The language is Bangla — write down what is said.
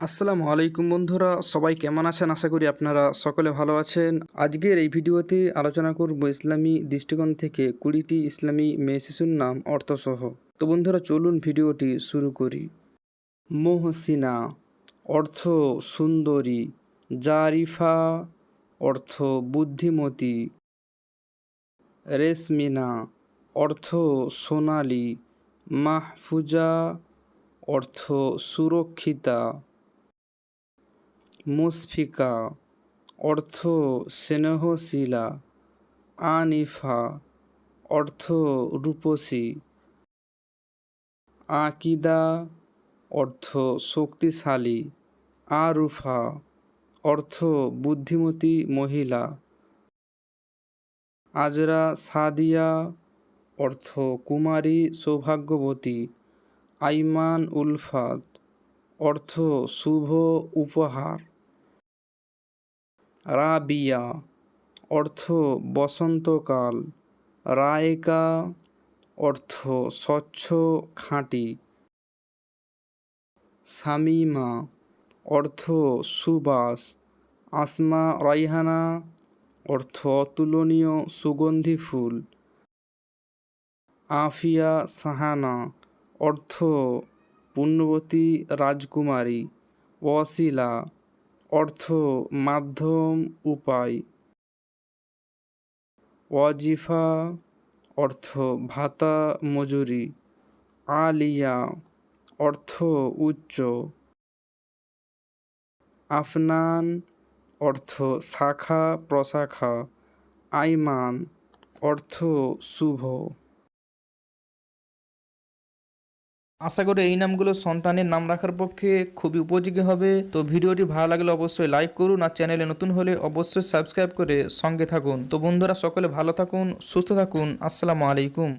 আসসালামু আলাইকুম বন্ধুরা, সবাই কেমন আছেন? আশা করি আপনারা সকলে ভালো আছেন। আজকের এই ভিডিওতে আলোচনা করব ইসলামী দৃষ্টিকোণ থেকে কুড়িটি ইসলামী মেয়ে শিশুর নাম, অর্থসহ। তো বন্ধুরা, চলুন ভিডিওটি শুরু করি। মোহসিনা অর্থ সুন্দরী, জারিফা, অর্থ বুদ্ধিমতী। রেশমিনা, অর্থ সোনালি। মাহফুজা, অর্থ সুরক্ষিতা। মুসফিকা, অর্থ স্নেহশীলা, আনিফা, অর্থ রূপসী। আকিদা, অর্থ শক্তিশালী। আরুফা, অর্থ বুদ্ধিমতী মহিলা। আজরা সাদিয়া, অর্থ কুমারী সৌভাগ্যবতী। আইমান উলফাত, অর্থ শুভ উপহার। রাবিয়া, অর্থ বসন্তকাল, রায়কা, অর্থ স্বচ্ছ খাঁটি। শামিমা অর্থ সুবাস। আসমা রাইহানা, অর্থ অতুলনীয় সুগন্ধি ফুল। আফিয়া সাহানা, অর্থ পুণ্যবতী রাজকুমারী। ওয়াসিলা অর্থ মাধ্যম উপায়। ওয়াজিফা অর্থ ভাতা মজুরি। আলিয়া অর্থ উচ্চ। আফনান অর্থ শাখা প্রশাখা। আইমান অর্থ শুভ। আশা করি এই নামগুলো সন্তানের নাম রাখার পক্ষে খুবই উপযোগী হবে। তো ভিডিওটি ভালো লাগলে অবশ্যই লাইক করুন আর চ্যানেলে নতুন হলে অবশ্যই সাবস্ক্রাইব করে সঙ্গে থাকুন। তো বন্ধুরা, সকলে ভালো থাকুন, সুস্থ থাকুন। আসসালামু আলাইকুম।